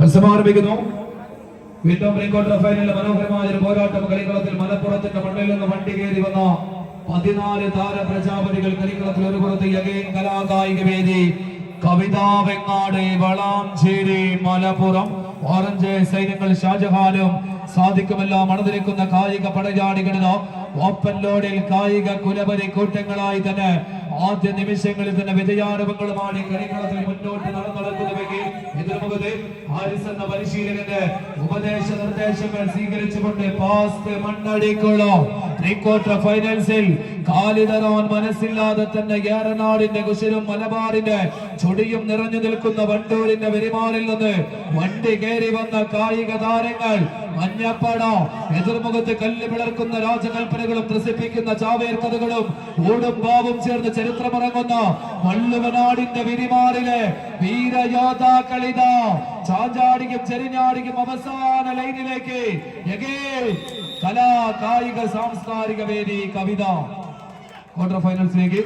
മത്സരം ആരംഭിക്കുന്നു വീണ്ടും പ്രീ ക്വാർട്ടർ ഫൈനലിൽ മനോഹരമായ ഒരു പോരാട്ടം കളിക്കളത്തിൽ മലപ്പുറത്തിന്റെ മണ്ണിൽ നിന്ന് വണ്ടി കയറി വന്ന പതിനാല് താര പ്രജാപതികൾ കളിക്കളത്തിൽ ഒരു പുറത്ത് കലാകായിക വേദി. കവിതാ വെങ്ങാട് വളാഞ്ചേരി മലപ്പുറം. ഓറഞ്ച് സൈന്യങ്ങൾ ഷാജഹാനും സാധിക്കുമെല്ലാം അണതിരിക്കുന്ന കായിക പടയാളികളിലോ ഓപ്പൺ ലോഡിൽ കായിക കുലപരി കൂട്ടങ്ങളായി തന്നെ ആദ്യ നിമിഷങ്ങളിൽ തന്നെ വിജയാനുഭവങ്ങളുമാണ് കളിക്കളത്തിൽ മുന്നോട്ട് നടന്നടക്കുന്നവയ്ക്ക് എതിർമുഖത്ത് ഹാരിസ് എന്ന പരിശീലകന്റെ ഉപദേശ നിർദ്ദേശങ്ങൾ സ്വീകരിച്ചുകൊണ്ട് പാസ്റ്റ് മണ്ണടിക്കുള്ള ക്വാർട്ടർ ഫൈനൽസിൽ കാലിതറാൻ മനസ്സില്ലാതെ തന്നെ ഏറനാടിന്റെ കുശലും മലബാറിന്റെ ചൊടിയും നിറഞ്ഞു നിൽക്കുന്ന വണ്ടൂരിന്റെ വരുമാനിൽ നിന്ന് വണ്ടി കയറി വന്ന കായിക താരങ്ങൾ മഞ്ഞപ്പട എതിർമുഖത്ത് കല്ല് പിളർക്കുന്ന രാജകൽപ്പനകളും ത്രസിപ്പിക്കുന്ന ചാവേർ കഥകളും ഓടും പാവും ചേർന്ന് ചരിത്രമിറങ്ങുന്ന വള്ളുവനാടിന്റെ വിരിമാറിലെ വീരയോദ്ധാക്കളിത ചാഞ്ചാടിക്കും ചെരിഞ്ഞാടിക്കും അവസാന ലൈനിലേക്ക് കലാ കായിക സാംസ്കാരിക വേദി കവിത. ക്വാർട്ടർ ഫൈനൽസിലേക്ക്